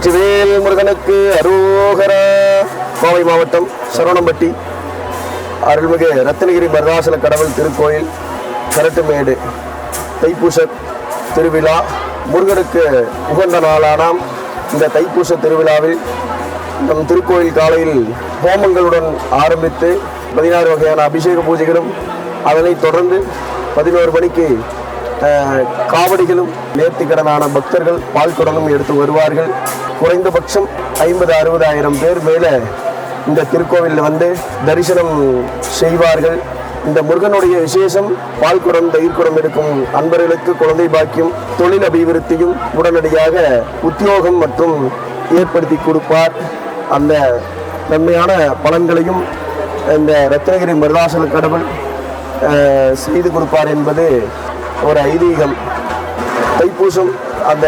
வெற்றிவேல் முருகனுக்கு அரோகர. கோவை மாவட்டம் சரவணம்பட்டி அருள்மிகு ரத்னகிரி மருதாசல கடவுள் திருக்கோயில் கரட்டுமேடு தைப்பூச திருவிழா. முருகனுக்கு உகந்த நாளானாம் இந்த தைப்பூச திருவிழாவில் நம் திருக்கோயில் காலையில் ஹோமங்களுடன் ஆரம்பித்து பதினாறு வகையான அபிஷேக பூஜைகளும் அதனைத் தொடர்ந்து பதினோரு மணிக்கு காவடிகளும் நேர்த்திக்கடனான பக்தர்கள் பால்குடனும் எடுத்து வருவார்கள். குறைந்தபட்சம் ஐம்பது அறுபதாயிரம் பேர் மேலே இந்த திருக்கோவிலில் வந்து தரிசனம் செய்வார்கள். இந்த முருகனுடைய விசேஷம் பால்குடம் தயிர்குடம் இருக்கும் அன்பர்களுக்கு குழந்தை பாக்கியம் தொழில் அபிவிருத்தியும் உடனடியாக உத்தியோகம் மற்றும் ஏற்படுத்தி கொடுப்பார். அந்த நன்மையான பலன்களையும் இந்த ரத்னகிரி மருதாசல கடவுள் செய்து கொடுப்பார் என்பது ஒரு ஐதீகம். தைப்பூசம் அந்த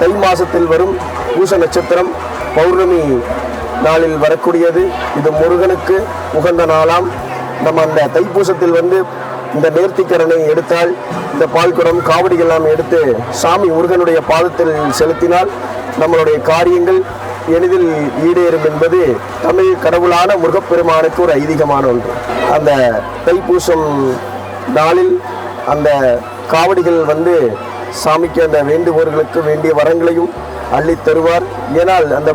தை மாசத்தில் வரும் பூச நட்சத்திரம் பௌர்ணமி நாளில் வரக்கூடியது. இது முருகனுக்கு உகந்த நாளாம். நம்ம அந்த தைப்பூசத்தில் வந்து இந்த நேர்த்திக்கரனை எடுத்தால் இந்த பால்குடம் காவடிகள்லாம் எடுத்து சாமி முருகனுடைய பாதத்தில் செலுத்தினால் நம்மளுடைய காரியங்கள் எளிதில் ஈடேறும் என்பது தமிழ் கடவுளான முருகப்பெருமானுக்கு ஒரு ஐதீகமான ஒன்று. அந்த தைப்பூசம் நாளில் அந்த காவடிகள் வந்து சாமிக்கு அந்த வேண்டுபவர்களுக்கு வேண்டிய வரங்களையும் அள்ளி தருவார். ஏனால் அந்த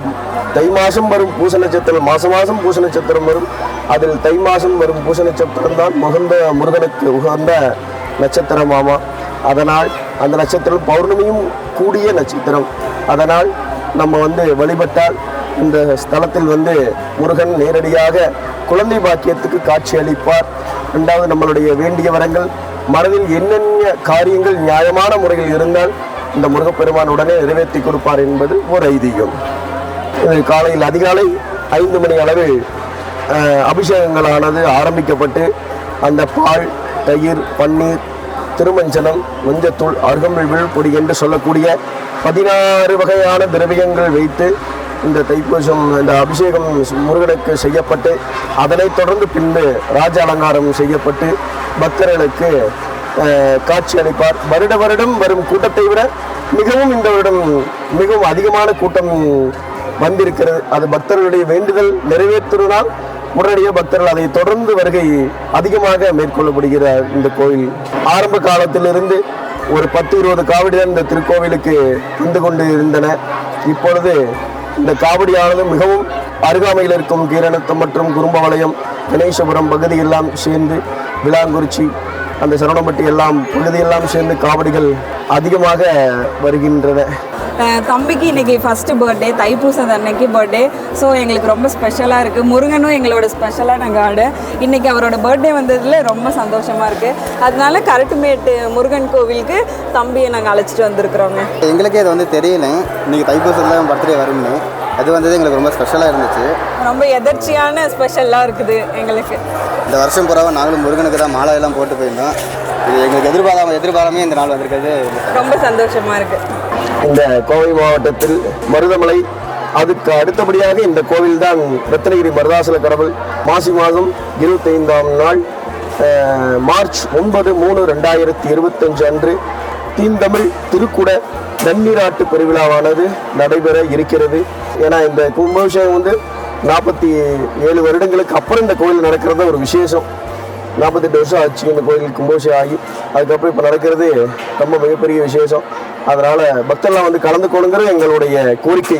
தை மாதம் வரும் பூச நட்சத்திரம் மாசம் மாதம் பூச நட்சத்திரம் வரும். அதில் தை மாதம் வரும் பூச நட்சத்திரம் தான் முகந்த முருகனுக்கு உகந்த நட்சத்திரமாமா அதனால் அந்த நட்சத்திரம் பௌர்ணமியும் கூடிய நட்சத்திரம். அதனால் நம்ம வந்து வழிபட்டால் இந்த ஸ்தலத்தில் வந்து முருகன் நேரடியாக குழந்தை பாக்கியத்துக்கு காட்சி அளிப்பார். ரெண்டாவது நம்மளுடைய வேண்டிய வரங்கள் மனதில் என்னென்ன காரியங்கள் நியாயமான முறையில் இருந்தால் இந்த முருகப்பெருமான் உடனே நிறைவேற்றி கொடுப்பார் என்பது ஒரு ஐதீகம். காலையில் அதிகாலை ஐந்து மணி அளவில் அபிஷேகங்களானது ஆரம்பிக்கப்பட்டு அந்த பால் தயிர் பன்னீர் திருமஞ்சனம் மஞ்சத்தூள் அருகம்பில் விழுப்பொடி என்று சொல்லக்கூடிய பதினாறு வகையான திரவியங்கள் வைத்து இந்த தைப்பூசம் இந்த அபிஷேகம் முருகனுக்கு செய்யப்பட்டு அதனைத் தொடர்ந்து பின்பு ராஜ அலங்காரம் செய்யப்பட்டு பக்தர்களுக்கு காட்சி அளிப்பார். வருட வருடம் வரும் கூட்டத்தை விட மிகவும் இந்த வருடம் மிகவும் அதிகமான கூட்டம் வந்திருக்கிறது. அது பக்தர்களுடைய வேண்டுதல் நிறைவேற்றுவதால் உடனடியாக பக்தர்கள் அதை தொடர்ந்து வருகை அதிகமாக மேற்கொள்ளப்படுகிற இந்த கோயில். ஆரம்ப காலத்திலிருந்து ஒரு பத்து இருபது காவடிதான் இந்த திருக்கோவிலுக்கு வந்து கொண்டு இருந்தன. இப்பொழுது இந்த காவடியானது மிகவும் அருகாமையில் இருக்கும் கீரணத்தம் மற்றும் குறும்பவளையம் கணேசபுரம் பகுதியெல்லாம் சேர்ந்து விளாங்குறிச்சி அந்த சரவணம்பட்டி எல்லாம் பகுதியெல்லாம் சேர்ந்து காவடிகள் அதிகமாக வருகின்றன. தம்பிக்கு இன்னைக்கு ஃபஸ்ட்டு பர்த்டே தைப்பூசம் அன்னைக்கு பர்த்டே ஸோ எங்களுக்கு ரொம்ப ஸ்பெஷலாக இருக்குது முருகனும் எங்களோட ஸ்பெஷலான காடு இன்னைக்கு அவரோட பர்த்டே வந்ததில் ரொம்ப சந்தோஷமாக இருக்குது அதனால கரட்டுமேட்டு முருகன் கோவிலுக்கு தம்பியை நாங்கள் அழைச்சிட்டு வந்திருக்கிறோங்க. எங்களுக்கே இது வந்து தெரியல. இன்னைக்கு தைப்பூசத்தில் பர்த்டே வரும்னு. அது வந்தது எங்களுக்கு ரொம்ப ஸ்பெஷலாக இருந்துச்சு. ரொம்ப எதர்ச்சியான ஸ்பெஷலாக இருக்குது எங்களுக்கு. இந்த வருஷம் பூராவும் நாங்களும் முருகனுக்கு தான் மாலை எல்லாம் போட்டு போயிருந்தோம். இது எங்களுக்கு எதிர்பாராம எதிர்பாராமே இந்த நாள் வந்திருக்கிறது. ரொம்ப சந்தோஷமாக இருக்குது இந்த கோவை மாவட்டத்தில் மருதமலை அதுக்கு அடுத்தபடியாக இந்த கோவில் தான் ரத்னகிரி மருதாசல கடவுள். மாசி மாதம் இருபத்தைந்தாம் நாள் மார்ச் ஒன்பது மூணு ரெண்டாயிரத்தி இருபத்தஞ்சு அன்று தீந்தமிழ் திருக்குட நன்னீராட்டு பெருவிழாவானது நடைபெற இருக்கிறது. ஏன்னா இந்த கும்பாபிஷேகம் வந்து நாற்பத்தி ஏழு வருடங்களுக்கு அப்புறம் இந்த கோயில் நடக்கிறது ஒரு விசேஷம். நாற்பத்தெட்டு வருஷம் ஆச்சு இந்த கோயில் கும்பாபிஷேகம் ஆகி. அதுக்கப்புறம் இப்போ நடக்கிறது ரொம்ப மிகப்பெரிய விசேஷம். அதனால் பக்தர்லாம் வந்து கலந்து கொள்ளுங்கிறது எங்களுடைய கோரிக்கை.